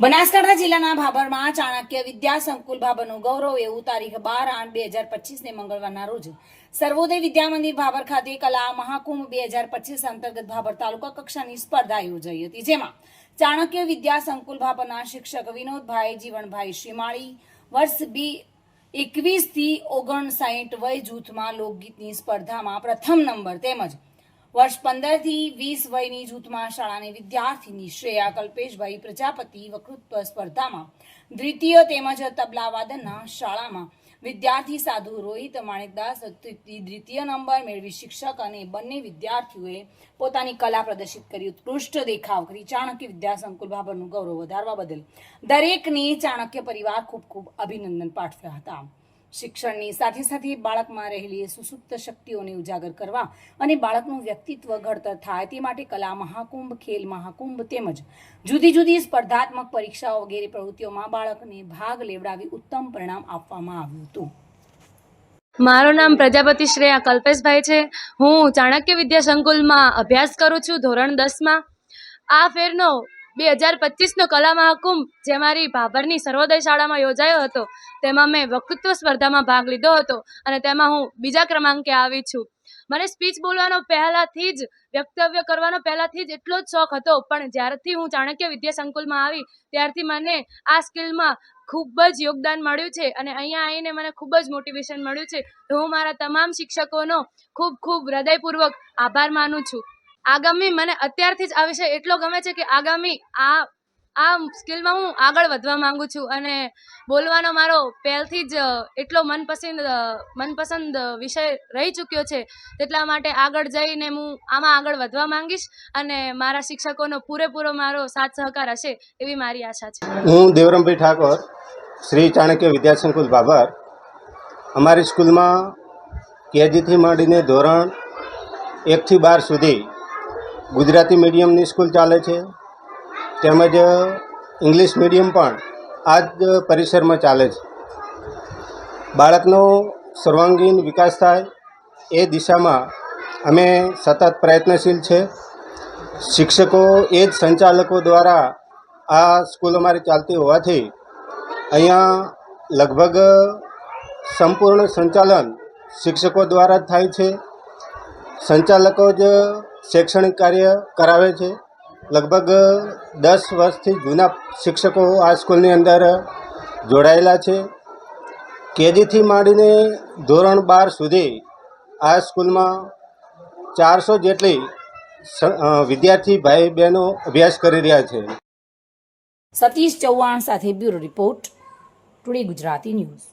બનાસકાંઠા જિલ્લાના ભાભરમાં ચાણક્ય વિદ્યા સંકુલ ભાભરનું ગૌરવ એવું તારીખ બાર આઠ બે હજાર પચીસને મંગળવારના રોજ સર્વોદય વિદ્યા મંદિર ભાભર ખાતે કલા મહાકુંભ બે હજાર પચીસ અંતર્ગત ભાભર તાલુકા કક્ષાની સ્પર્ધા યોજાઈ હતી. જેમાં ચાણક્ય વિદ્યા સંકુલ ભાભરના શિક્ષક વિનોદભાઈ જીવણભાઈ શ્રીમાળી, વર્ષ બી એકવીસથી ઓગણસાઠ વય જૂથમાં લોકગીતની સ્પર્ધામાં પ્રથમ નંબર તેમજ વર્ષ પંદરથી વીસ વયની જૂથમાં શાળાની વિદ્યાર્થીની શ્રેયા કલ્પેશભાઈ પ્રજાપતિ વકૃત્વ સ્પર્ધામાં દ્વિતીય તેમજ તબલા વાદનના શાળામાં વિદ્યાર્થી સાધુ રોહિત માણેકદાસ દ્વિતીય નંબર મેળવી શિક્ષક અને બંને વિદ્યાર્થીઓએ પોતાની કલા પ્રદર્શિત કરી, ઉત્કૃષ્ટ દેખાવ કરી, ચાણક્ય વિદ્યા સંકુલ બાબરનું ગૌરવ વધારવા બદલ દરેકને ચાણક્ય પરિવાર ખૂબ ખૂબ અભિનંદન પાઠવ્યા હતા. શિક્ષણની સાથે સાથે બાળકમાં રહેલી સુસુપ્ત શક્તિઓને ઉજાગર કરવા અને બાળકનું વ્યક્તિત્વ ઘડતર થાય તે માટે કલા, મહાકુંભ, ખેલ, મહાકુંભ તેમજ જુદી જુદી સ્પર્ધાત્મક પરીક્ષાઓ વગેરે પ્રવૃત્તિઓમાં બાળકને ભાગ લેવડાવી ઉત્તમ પરિણામ આપવામાં આવ્યું હતું. મારું નામ પ્રજાપતિ શ્રેયા કલ્પેશભાઈ છે. હું ચાણક્ય વિદ્યા સંકુલમાં અભ્યાસ કરું છું ધોરણ દસમાં. આ ફેરનો બે હજાર પચીસનો કલા મહાકુંભ, જે મારી ભાભરની સર્વોદય શાળામાં યોજાયો હતો, તેમાં મેં વક્તૃત્વ સ્પર્ધામાં ભાગ લીધો હતો અને તેમાં હું બીજા ક્રમાંકે આવી છું. મને સ્પીચ બોલવાનો પહેલાંથી જ વક્તવ્ય કરવાનો પહેલાંથી જ એટલો જ શોખ હતો, પણ જ્યારથી હું ચાણક્ય વિદ્યા સંકુલમાં આવી, ત્યારથી મને આ સ્કિલમાં ખૂબ જ યોગદાન મળ્યું છે અને અહીંયા આવીને મને ખૂબ જ મોટિવેશન મળ્યું છે. તો હું મારા તમામ શિક્ષકોનો ખૂબ ખૂબ હૃદયપૂર્વક આભાર માનું છું. આગામી મને અત્યારથી જ આ વિષય એટલો ગમે છે કે આગામી આ આ સ્કિલમાં હું આગળ વધવા માંગુ છું અને બોલવાનો મારો પહેલથી જ એટલો મનપસંદ મનપસંદ વિષય રહી ચૂક્યો છે. તેટલા માટે આગળ જઈને હું આમાં આગળ વધવા માંગીશ અને મારા શિક્ષકોનો પૂરેપૂરો મારો સાથ સહકાર હશે એવી મારી આશા છે. હું દેવરમભાઈ ઠાકોર, શ્રી ચાણક્ય વિદ્યાસંકુલ બાબર. અમારી સ્કૂલમાં કેજીથી માંડીને ધોરણ એકથી બાર સુધી ગુજરાતી મીડિયમની સ્કૂલ ચાલે છે. તેમજ ઇંગ્લિશ મીડિયમ પણ આ જ પરિસરમાં ચાલે છે. બાળકનો સર્વાંગીણ વિકાસ થાય એ દિશામાં અમે સતત પ્રયત્નશીલ છે. શિક્ષકો એ જ સંચાલકો દ્વારા આ સ્કૂલ અમારી ચાલતી હોવાથી અહીંયા લગભગ સંપૂર્ણ સંચાલન શિક્ષકો દ્વારા જ થાય છે. સંચાલકો જ શૈક્ષણિક કાર્ય કરાવે છે. લગભગ દસ વર્ષથી જૂના શિક્ષકો આ સ્કૂલની અંદર જોડાયેલા છે. કેજીથી માંડીને ધોરણ બાર સુધી આ સ્કૂલમાં ચારસો જેટલી વિદ્યાર્થી ભાઈ બહેનો અભ્યાસ કરી રહ્યા છે. સતીશ ચૌહાણ સાથે bureau report, today Gujarati news.